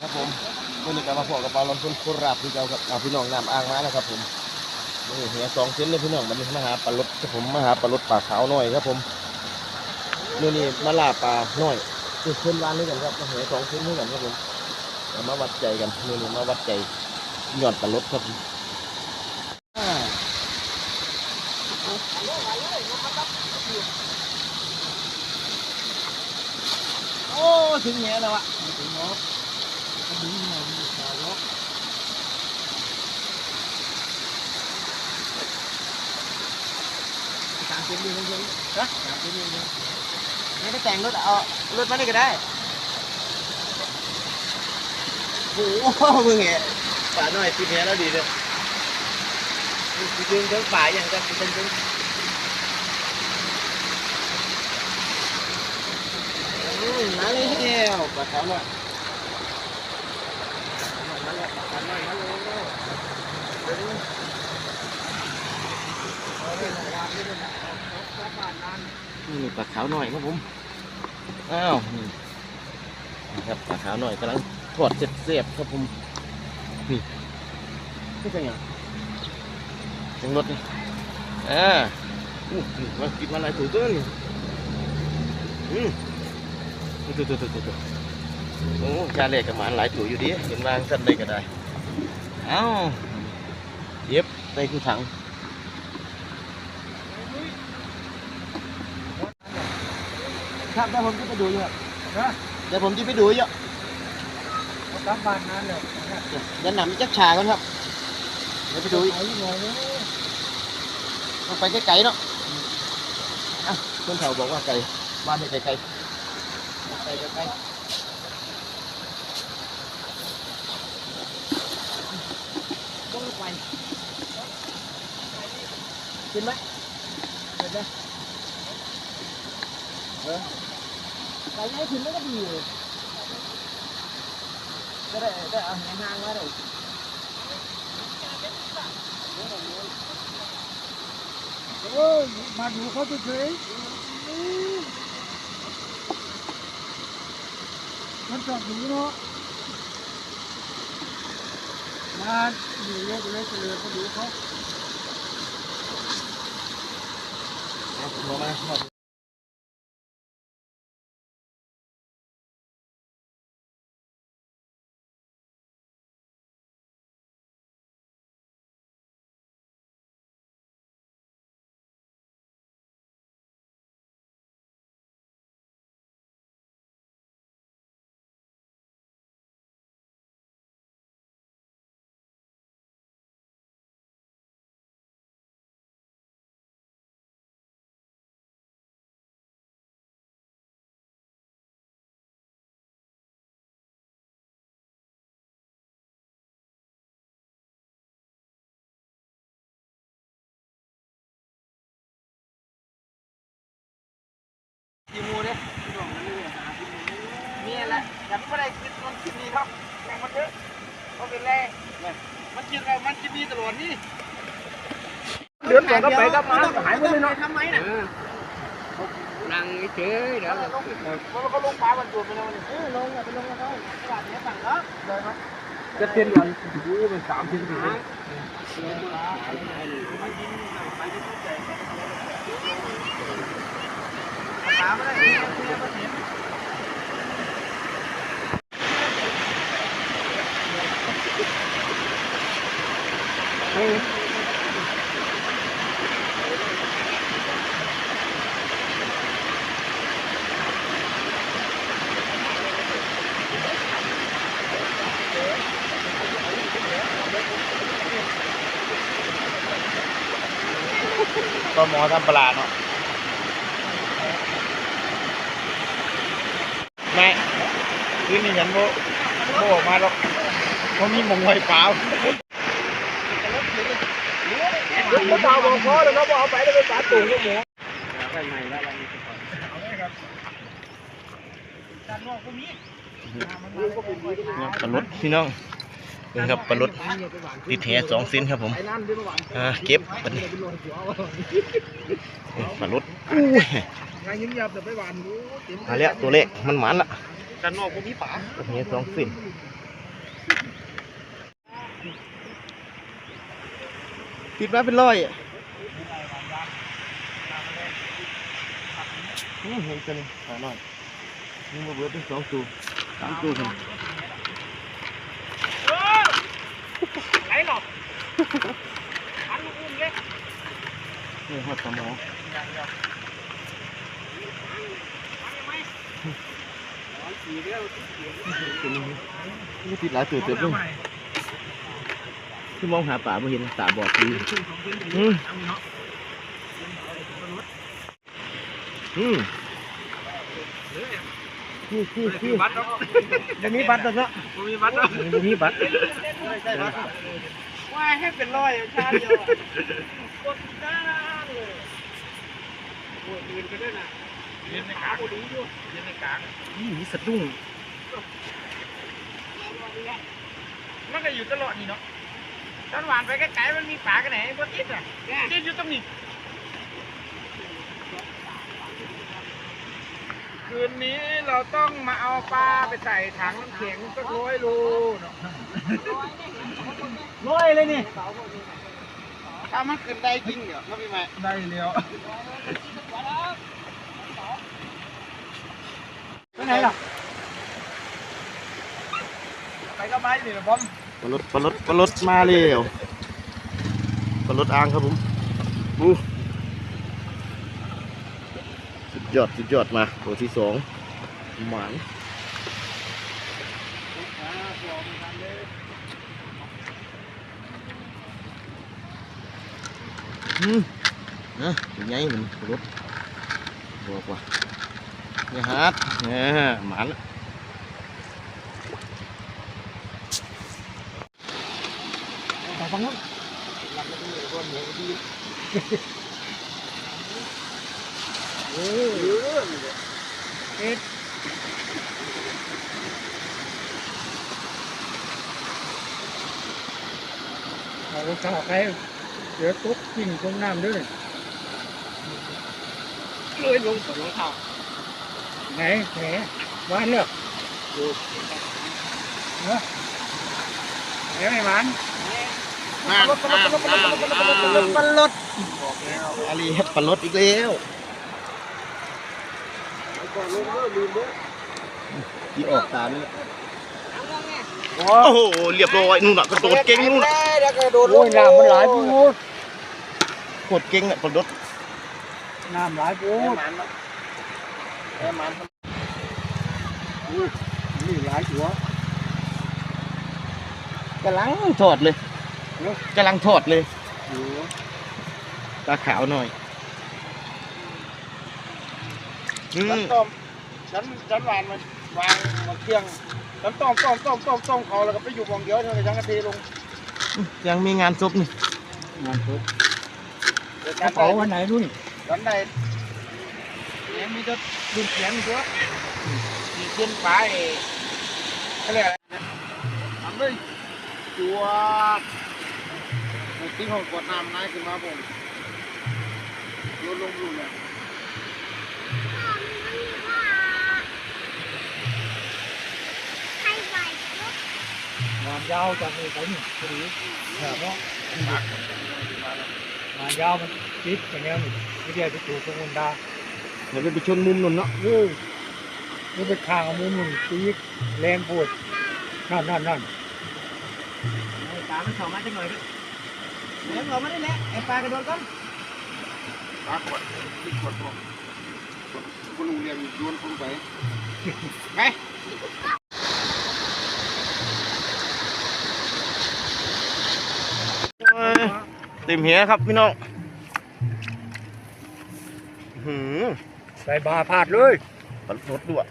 ครับผมมื่อนี้ก็มาพอกับปลาลอนทุนคุราบที่เจ้ากับเอาพี่น้องนำอ่างมาแล้วครับผมนี่เหียสองเส้นเลยพี่น้องมันนี้มาหาปลาลดครับผมมาหาปลาลดปลาขาวน้อยครับผมมื่อนี้มาล่าปลาน้อยคือเส้นวานด้วยกันครับมาเหียสองเส้นด้วยกันครับผมเอามาวัดใจกันมื่อนี้มาวัดใจหย่อนปลาลดครับผมอ่าโอ้ถึงเหียแล้วอะถึงเนาะ สามสิบยูเฉยๆนะสามสิบยูเฉยๆไม่ได้แต่งรถเอารถมานี่ก็ได้โอ้โหมึงเหี้ยป่าหน่อยติดเนี้แล้วดีเลยดึงทั้งป่าอย่างกันเป็นดึงอืมมาเลยเดียวปลาขาวหน่อยมาเลยปลาขาวหน่อยมาเลยเดี๋ยวนี้เนี่ปลาขาวหน่อยครับผม อ้าวนี่นะครับปลาขาวหน่อยกำลังทอดเสียบๆครับผม นี่นี่เป็นไงจังรถนี่อ่าอู้นี่มากินมาหลายถุงตัวนี่อืมตัวตัวตัวตัวตัวโอ้ชาเล็กกับหมาหลายถุงอยู่ดิเห็นวางสั้นได้ก็ได้ เอ้าเย็บได้คือถัง ครับเดี๋ยวผมจะไปดูอยู่ครับเดี๋ยวผมจะไปดูอยู่กลับบ้านนั่นเลยเดี๋ยวหนำจักชาก่อนครับ เดี๋ยวไปดูอีกเอาอยู่หน่อยนึงต้องไปไกลๆเนาะอะคนแถวบอกว่าไกลบ้านไม่ไกลๆไกลไกลต้องไปกินไหมเดี๋ยวนะเออ ไปยังไม่ถึงไม่ก็ดีเลยจะได้ได้เอาแหงนางมาเลยโอ้ยมาดูเขาเเป็นแรมันคิดเรามันคิดดีตลอดนี่เดือนก่อนก็ไปก็มาหายไปเลยเนาะทำไมน่ะนั่งเฉยเดี๋ยวมันก็ลงปลาบรรจุไปแล้วมันเออลงอะไปลงกันได้ตลาดเนี้ยสั่งแล้วเลยเนาะจะเตียนวันดูเป็นสามสิบสี่ปลาไม่ได้เนี่ยเนี่ยมันเมอทำปลาเนาะไม่คืนนี้ฉันโบโบออกมาหรอกเขามีมงไฟฟ้าเขาเบาบอกพ่อแล้วเขาบอกเอาไปแล้วไปปาตุ่มก็หมูได้ใหม่แล้วด้านนอกก็มีปลาลดพี่น้อง นี่ครับปลาลดติดแหสองเซนครับผมเก็บปลาลาดอ้มาแล้วตัวเล็กมันหมานละด้านนอกพวกนี้ป่าแหสองเซนติดมาเป็นร้อยอืมเห็นกันหน่อยนี่มาเบิดเป็นสองตัวสามตัวครับ อันอุ่นเลยนี่หอดสมองเป็นยังไงนี่ติดหลายตัวเติบเลยที่มองหาป่าไม่เห็นตาบอดดีอืมอืมคือคือคือบัตรจะมีบัตรแล้วเนาะมีบัตรจะมีบัตร ว่าให้เป็นร้อยชาเดียวกดด้านเลยโอ้ยยืนกันด้วยนะยืนในกลางดีอยู่ยืนในกลางนี่มีสะดุ้งมันก็อยู่ตลอดนี่เนาะตอนหวานไปไกลๆมันมีป่ากันไหนบนอิฐอะที่อยู่ตรงนี้คืนนี้เราต้องมาเอาปลาไปใส่ถังน้ำแข็งสักร้อยโลเนาะ ร้อยเลยนี่ถ้ามันขึ้นได้จริงเดี๋ยวนะพี่แม่ได้แล้วไปไหนล่ะไปก็ไม้นี่นะบอมปลดปลดปลดมาเร็วปลดอ่างครับผมอู้สุดยอดสุดยอดมาตัวที่สองหมาน อืมนะเป็นไงมันปลดบอกว่าอย่าฮัดเนี่ย หมานละไปฟังนู้นเออเอ็ดเอาลูกสาวใครเดี๋ยวตุ๊กกิ่งตรงน้ำด้วยเลยลงสุดรองเท้าไหนแหนบ้านเนี่ยเนอะเดี๋ยวไอ้หมันน้ำน้ำน้ำน้ำปลดอาลีปลดอีกแล้วที่ออกตามนี่ โอ้โหเรียบร้อยนู่นน่ะกระโดดเก่งนู่นน่ะโอ้ยน้ำมันหลายพูดโคตรเก่งอะกระโดดน้ำหลายพูดนี่หลายหัว กำลังถอดเลยกำลังถอดเลยหัวตาขาวหน่อยอืฉันมต้มฉันฉันหวานมันวางมาเคียง ฉันต้มต้มต้มต้มต้มเขาแล้วก็ไปอยู่วงเดียวเท่านั้นฉันก็เทลงยังมีงานศพนี่งานทุบกระเป๋าวันไหนรู้นี่ฉันได้เนี่ยมีจะดินเสียงตัวมีขึ้นไปเขาเรียกอะไรนะทำเลยจัวติ้งของกดน้ำนายขึ้นมาผมลดลงลุงเนี่ย งานยาวจากนี้ไปนี่พอดีแถบเนาะงานยาวมันติดอย่างเงี้ยนี่ไม่ได้ไปถูกตรงมุนดาเดี๋ยวไปชนมุมนั่นเนาะเออนี่ไปข้างเอามุมมึงตีแรงปวดนั่นนั่นนั่นตามันเข้ามาจังหน่อยดิเดี๋ยวเราไม่ได้แหละไอ้ปลากระโดดก่อนปลากดติดกดผมคุณลุงเรียนโยนผมไปไป โอ้ย เต็มเหียครับพี่น้องหืมใส่บาพาดเลยปลดด้วย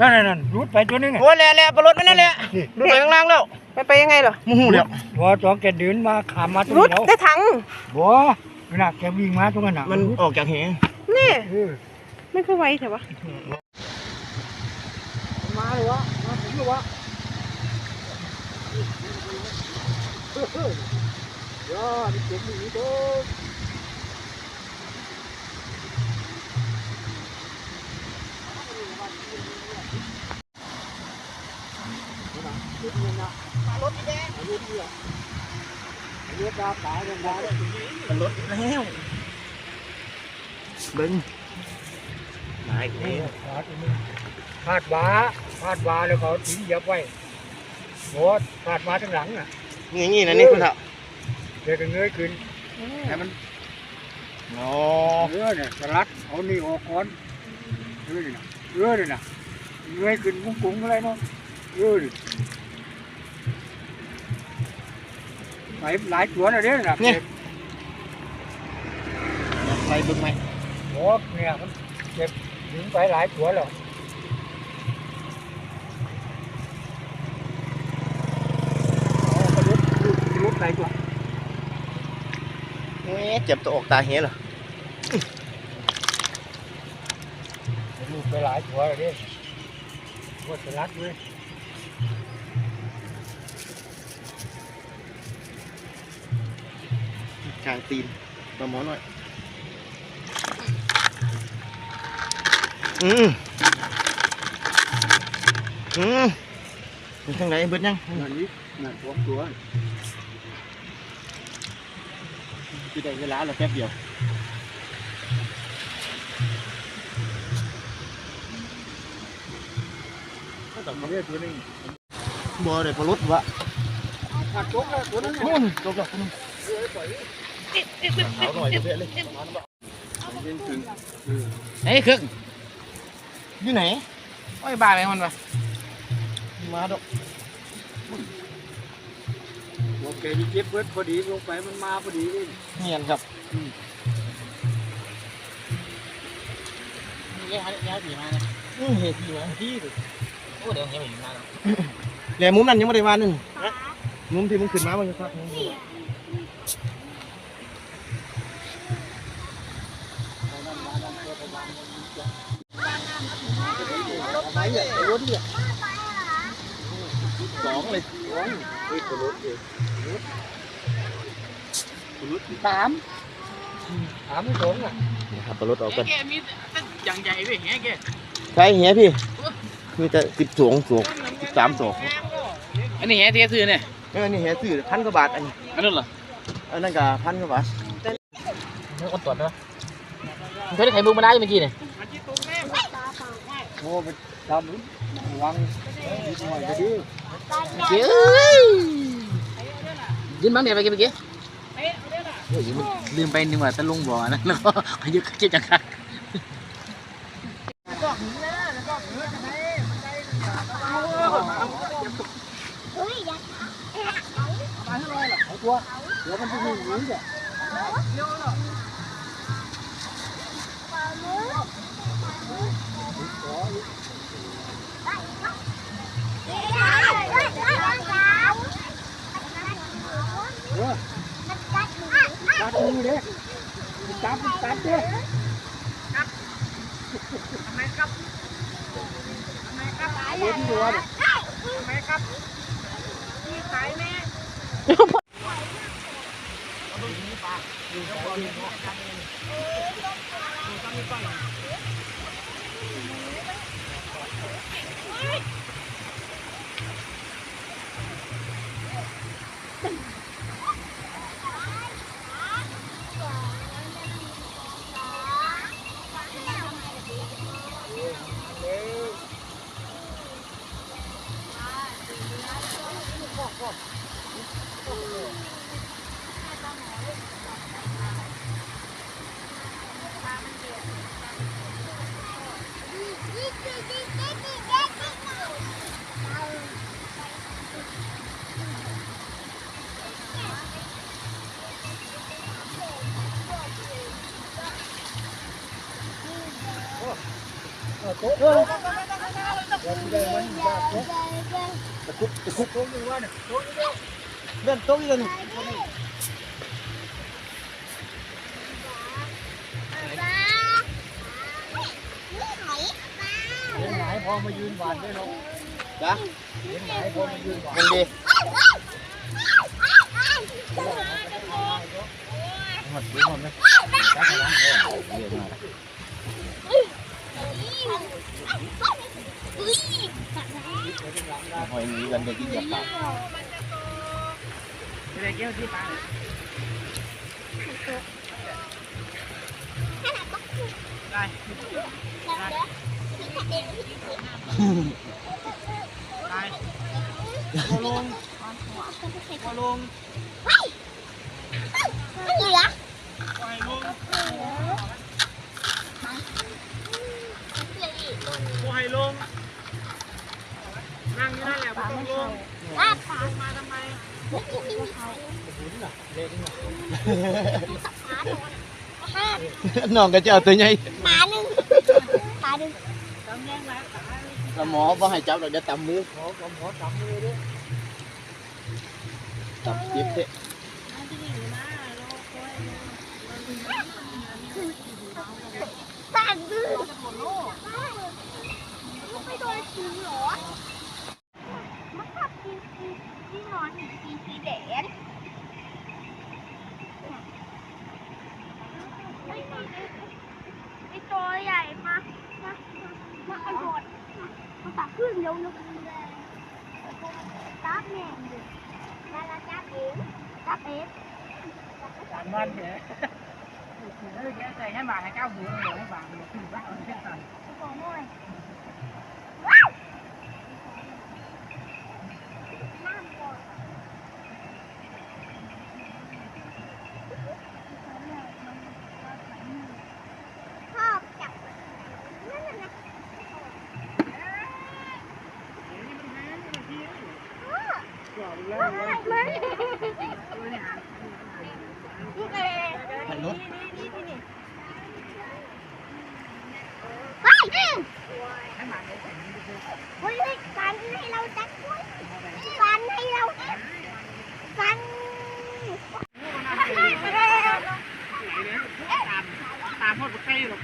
นั่นนั่นนั่นรุดไปตัวนึงน่ะโอ้ยแหละแหละปลดไปนั่นแหละนี่ดูไปข้างล่างแล้วไปไปยังไงเหรอมูหูแล้วพอจองแกเดินมาขามมาตรงรุดนี้แล้วได้ถังบัวน่ะแกวิ่งมาตรงนั้นน่ะมันออกจากเหงนี่เออไม่ค่อยไวแต่ว่ามาเลยวะมาถึงเลยวะ ยอดเจ๋งดีโตนยุดเงินนะมารถอีแดงรถเนี่ยรถดาตายกันดาเลยมันลดแล้วเบิ้งมาอีกแล้วพาดนี่พาดบาพาดบาแล้วเขาทิ้งเหยับไว้โอ้พาดมาทั้งหลังอะ อย่างงี้นะนี่คุณเถอะเดี๋ยวก็เงยขึ้นให้มันอ๋อเออเนี่ยสลัดเอานี่ออกก่อนเออนี่นะเออนี่นะเงยขึ้นกุ้งกุ้งอะไรเนาะเออนี่ไปหลายตัวแล้วเนี่ยนะไปเบิ้งไหมโอ้เนี่ยมันเจ็บถึงไปหลายตัวแล้วเอากระลุดลุ ดลุดไปตัวเอ๊ะเจ็บตัวออกตาเหี้ยเหรอลุดไปหลายตัวแล้วเนี่ยว่าสลัดเลยกลางตีนประมอหน่อย อืมอืมมีทางไหนเบิดยัง นั่นนี่นั่นสองตัวคือได้เวลาแล้วแป๊บเดียวต่างประเทศตัว นึงบ่ได้ปลดวะขาดตัวแล้วตัวนั้นนู่นจบแล้วคุณขาว หน่อยเยอะเลยไอ้ครึ่งอยู่ไหนโอ้ยบ้าไปมันวะมาดอกโอเคที่เก็บเบิดพอดีลงไปมันมาพอดีเลยเงียนครับนี่ยังยังผีมาเนี่ยอืมเห็ดอยู่ที่ดิโอ้เดี๋ยวยังผีมาแล้วแหลมุมนั้นยังไม่ได้มาหนึ่งมุมที่มึงขึ้นมามันจะครับไปเนี่ยไปรถเนี่ยสองเลย เฮ้ยไปรถเลยสามสามไม่สองอะนะครับปลดออกกันแกมีแต่อย่างใหญ่ไปแฮแกใช่เหี้ยพี่มีแต่สิบสองสองสิบสามสองอันนี้แฮเทียซื้อเนี่ยเออนี่เหี้ยซื้อพันกว่าบาทอันนี้อันนั้นเหรออันนั้นก็พันกว่าบาทไม่คนตรวจนะเคยได้ไข่มุกมาได้เมื่อกี้เนี่ยโอ้ ไปทำวางนิดหน่อยก็ดีเจ้ยยืนบ้างเนี่ยไปเมื่อกี้โอ้ยมันลืมไปนึกว่าตะลุงบ่อนะแล้วก็อายุเจ็ดจังคักเอาตัวเดี๋ยวมันจะมีหนีจ้ะเตัะอีกแล้วนี่เห็นไหนพอมายืนหวานได้เนาะจ้ะเห็นไหนพอมายืนหวานมันดีหมดหมดไหมเยอะมาก อยห นีกันเดี๋ยวที่เหยียบปากอะไรเกี่ยวที่ปลาได้โคลงโคลงไม่เหลือปล่อยลงปล่อยลง นั่งอยู่นั่นแหละไม่ต้องลงว่าปลาลงมาทำไมห้าน้องก็จะเอาตัวใหญ่ปลาหนึ่งปลาหนึ่งแล้วหมอบ่ให้จับเราจะตำมือขอผมขอจับมือด้วยตำเจ็บเตะปลาดื้อไม่โดนถึงหรอ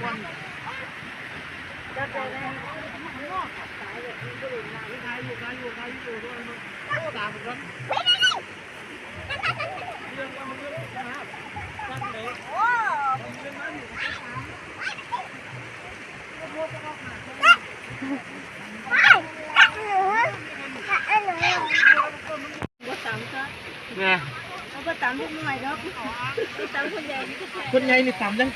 ดใกล้หรอกคนจะเจอแล้วตายอยู่ตายอยู่ตายอยู่ตายอยู่ด้วยตามกันเรื่องว่ามันเรื่องนะครับตั้งเลย โอ้ เรื่องนั้น ไปจับหนูจับหนู เนี่ย คนใหญ่นี่ตามยัง